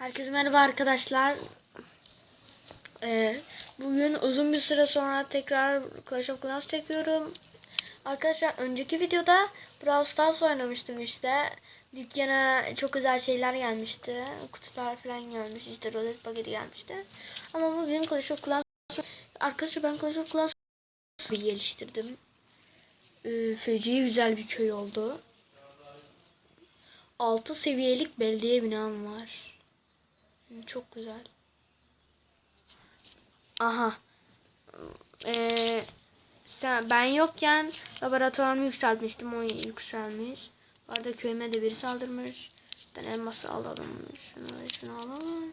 Herkese merhaba arkadaşlar. Ee, bugün uzun bir süre sonra tekrar Clash of Clans çekiyorum. Arkadaşlar önceki videoda Brawl Stars oynamıştım işte. Dükkana çok güzel şeyler gelmişti. Kutular falan gelmiş. işte rozet paketi gelmişti. Ama bugün Clash of Clans Arkadaşlar ben Clash of Clans geliştirdim. Ee, feci güzel bir köy oldu. 6 seviyelik belediye binam var. Çok güzel. Aha. Ee, sen, ben yokken laboratuvarımı yükseltmiştim. O yükselmiş. Bu arada köyüme de biri saldırmış. Tane elması alalım. Şunu şunu alalım.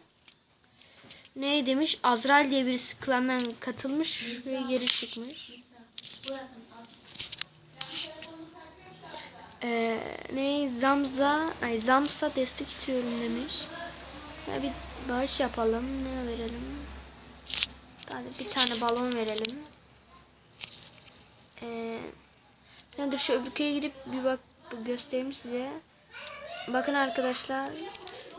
Ne demiş? Azrail diye birisi klandan katılmış ve geri çıkmış. Ee, ne Zamza ay Zamsa destek istiyorum demiş. Ya bir bağış yapalım. Ne verelim? Hadi bir tane balon verelim. Ee, ben de şu öbür köye gidip bir bak göstereyim size. Bakın arkadaşlar.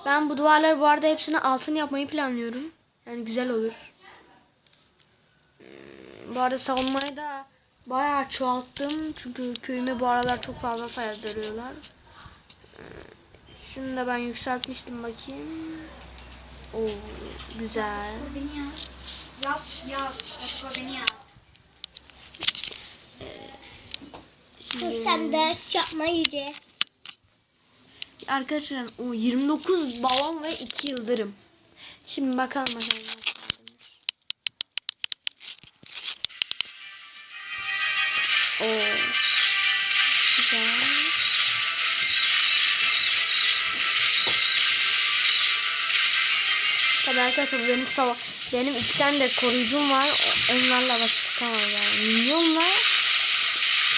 Ben bu duvarları bu arada hepsini altın yapmayı planlıyorum. Yani güzel olur. Hmm, Bu arada savunmayı da bayağı çoğalttım. Çünkü köyüme bu aralar çok fazla saldırıyorlar. Ee, Şunu da ben yükseltmiştim bakayım. Oo güzel. Beni yaz. Yap yaz. Beni yaz. Şimdi- sen ders yapma iyice. Arkadaşlar o 29 balon ve 2 yıldırım. Şimdi bakalım bakalım. Arkadaşlar benim sava benim iki tane de koruyucum var. Onlarla baş çıkamam yani. Milyonla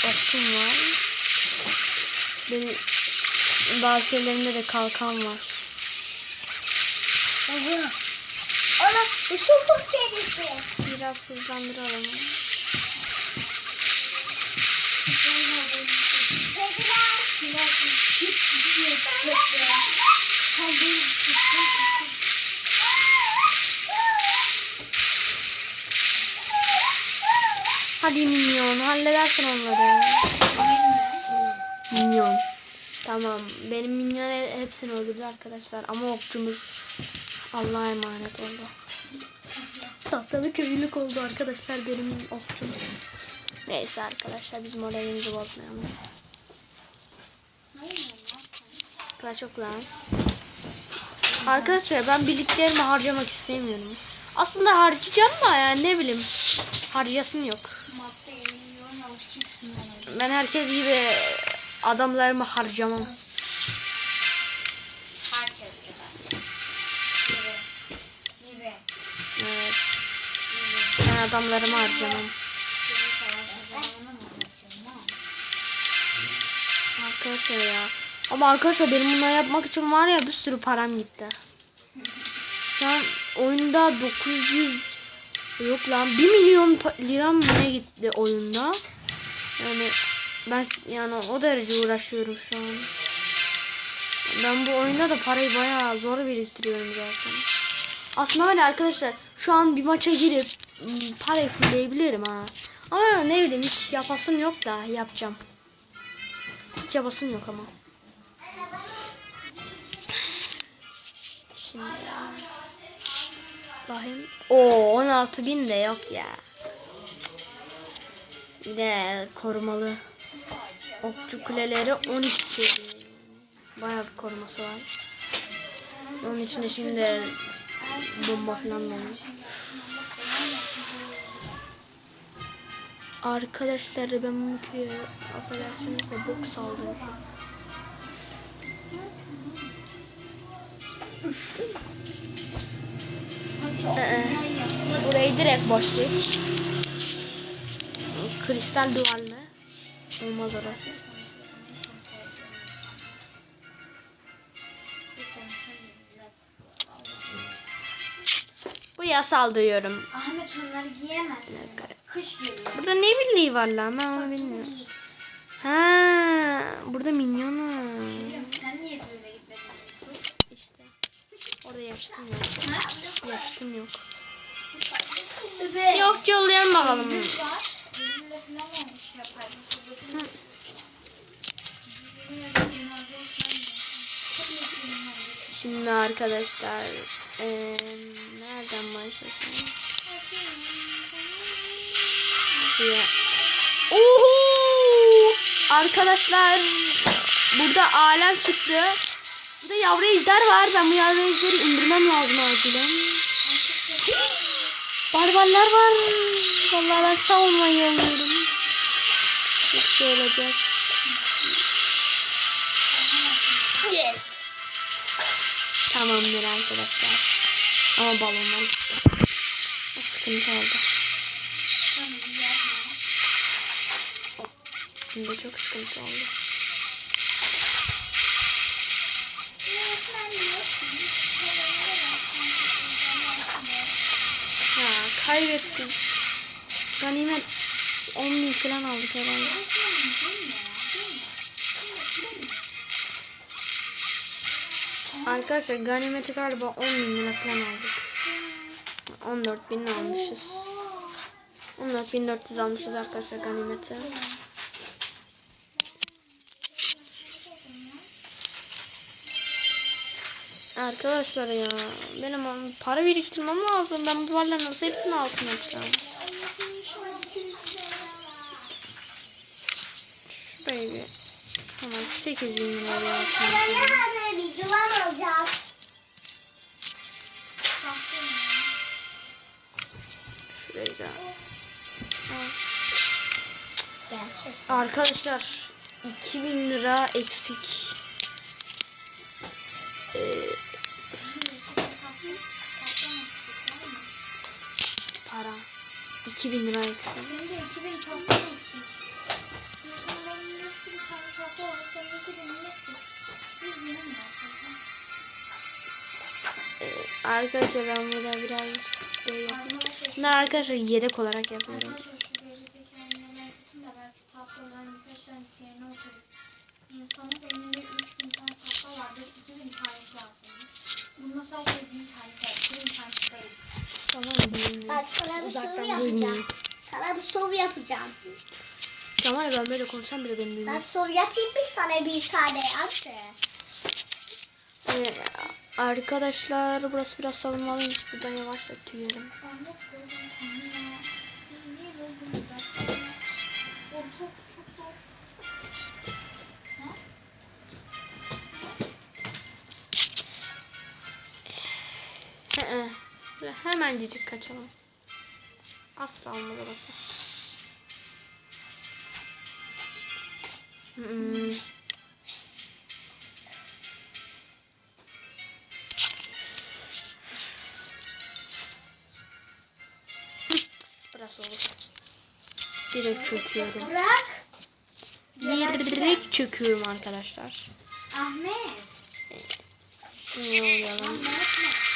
oktum var. Benim bazı şeylerimde de kalkan var. Baba. Ana bu sufuk kedisi. Biraz hızlandıralım. Hadi minyon halledersin onları. Minyon. Tamam. Benim minyon he- hepsini öldürdü arkadaşlar. Ama okçumuz Allah'a emanet oldu. Tahtalı köylülük oldu arkadaşlar benim okçum. Neyse arkadaşlar biz moralimizi bozmayalım. Clash of Clans. Arkadaşlar ben birliklerimi harcamak istemiyorum. Aslında harcayacağım da yani ne bileyim. Harcasım yok. Ben herkes gibi adamlarımı harcamam. Evet. Ben adamlarımı harcamam. Arkadaşlar ya. Ama arkadaşlar benim bunları yapmak için var ya bir sürü param gitti. An oyunda 900 yok lan 1 milyon liram ne gitti oyunda. Yani ben yani o derece uğraşıyorum şu an. Ben bu oyunda da parayı bayağı zor biriktiriyorum zaten. Aslında var arkadaşlar şu an bir maça girip m, parayı fullleyebilirim ha. Ama ne bileyim hiç yapasım yok da yapacağım. Hiç yapasım yok ama. Şimdi bakayım. Oo 16 bin de yok ya. Bir de korumalı. Okçu kuleleri 12 seviye. Bayağı bir koruması var. Onun içinde şimdi bomba falan var. Arkadaşlar ben bu köye affedersiniz de bok saldım. Ee, Burayı direkt boş geç. Kristal duvarlı. Olmaz orası. Buraya saldırıyorum. Ahmet onları giyemezsin. Kış geliyor. Burada ne birliği var lan ben onu bilmiyorum. Ha, burada minyon var. Sen niye böyle gitmedin? İşte. Orada. Yaştım yok. Yaştım yok. Yok yollayalım bakalım. Şimdi arkadaşlar eee, nereden başlasam? Şuraya. Uhu! Arkadaşlar burada alem çıktı. Burada yavru ejder var. Ben bu yavru ejderi indirmem lazım acilen. Barbarlar var. Vallahi ben savunmayı alıyorum. Yoksa öleceğiz. Yes. Tamamdır arkadaşlar. Ama balonlar gitti. O sıkıntı oldu. Şimdi çok sıkıntı oldu. Ya kaybettik. Ganimet 10 bin falan aldık herhalde. Arkadaşlar ganimeti galiba 10 bin lira falan aldık. 14 bin almışız. 14 bin 400 almışız arkadaşlar ganimeti. Arkadaşlar ya benim para biriktirmem lazım. Ben bu duvarların nasıl hepsini altına atacağım. Şurayı bir hemen 8 bin liraya bir duvar olacak. Şurayı da. Arkadaşlar 2000 lira eksik. Ee, 2000 lira eksik. Senin de 2000 toplam eksik. Mesela benim 100 bin tane tahta oldu. Senin 2000 eksik. 100 binim var. Ee, arkadaşlar ben burada biraz şey yapayım. Bunlar arkadaşlar yedek olarak yapıyorum. İnsanın elinde 3000 tane tahta vardır. 2000 tanesi atılmış. Bunda sadece 1000 tanesi var. 2000 tanesi değil. Tamam bilmiyorum. Bak sana bir soru duymuyor. yapacağım. Sana bir soru yapacağım. Tamam ben böyle konuşsam bile beni Ben duymuyor. soru yapayım mı sana bir tane Aslı? Ee, arkadaşlar burası biraz savunmalıymış. Buradan yavaşlatıyorum. Ben ya. Hı. Böyle Hemencik kaçalım. Asla olmaz orası. Hmm. Burası olur. Direkt çöküyorum. Bırak. Direkt çöküyorum arkadaşlar. Ahmet. Şunu yollayalım. Ahmet.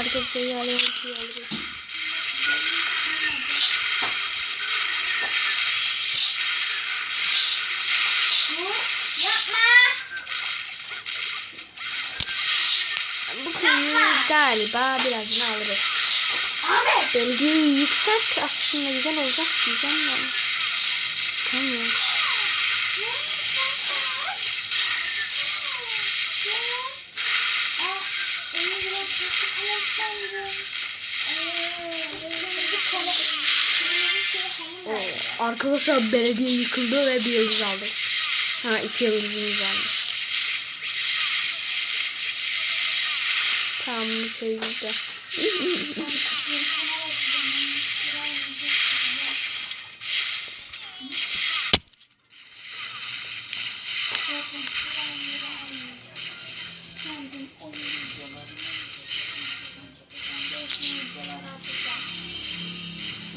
Arkadaşlar. Yağlayalım. Yapma. Bu köyü galiba birazdan alırız. Ahmet. Belgeyi yükselt aslında güzel olacak diyeceğim de. Tamam. Arkadaşlar belediye yıkıldı ve bir yıldız aldık. Ha iki yıldızımız varmış. Tamam bu köyümüzde.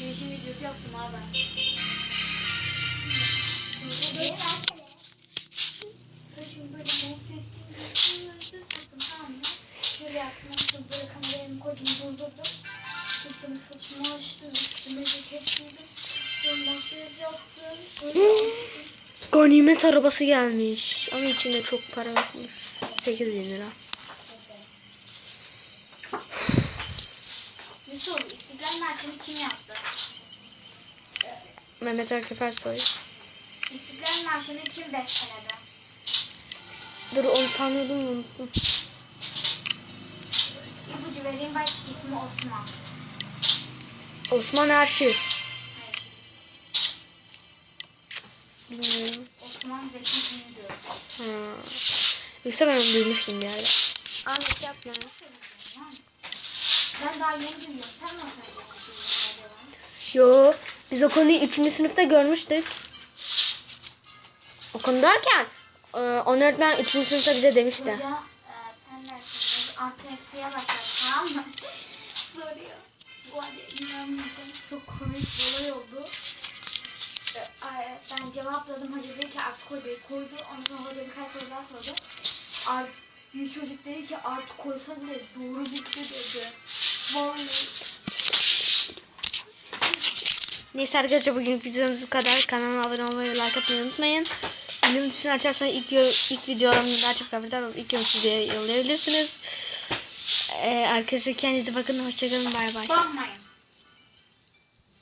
Değişim videosu yaptım abi. Ganimet arabası gelmiş. Ama içinde çok para yokmuş. 8 bin lira. Yusuf, İstiklal Marşı'nı kim yaptı? Mehmet Akif Ersoy. İstiklal Marşı'nı kim besteledi? Dur onu tanıyordum unuttum. İpucu vereyim baş ismi Osman. Osman Erşi. Bilmiyorum. Zeki Gündür. Ha. Yoksa ben onu duymuştum bir yerde. Ahmet yapma. Ben daha yeni duyuyorum. Sen nasıl? Yo, biz o konuyu 3. sınıfta görmüştük. O konu derken, e, on öğretmen 3. sınıfta bize demişti. Hoca e, artı eksiye başlar tamam mı? Soruyor. Bu arada inanmayacağım. Çok komik bir olay oldu. Ben cevapladım. Hoca dedi ki artık hocayı koydu. Ondan sonra hoca birkaç soru daha sordu. Art, bir çocuk dedi ki artık koysa bile doğru bitti dedi. Vallahi. Neyse arkadaşlar bugünkü videomuz bu kadar. Kanalıma abone olmayı ve like atmayı unutmayın. Bildirim tuşunu açarsanız ilk, ilk videolarımda daha çok haberdar olup ilk yorum size yollayabilirsiniz. Ee, arkadaşlar kendinize bakın. Hoşçakalın. Bay bay. Bakmayın.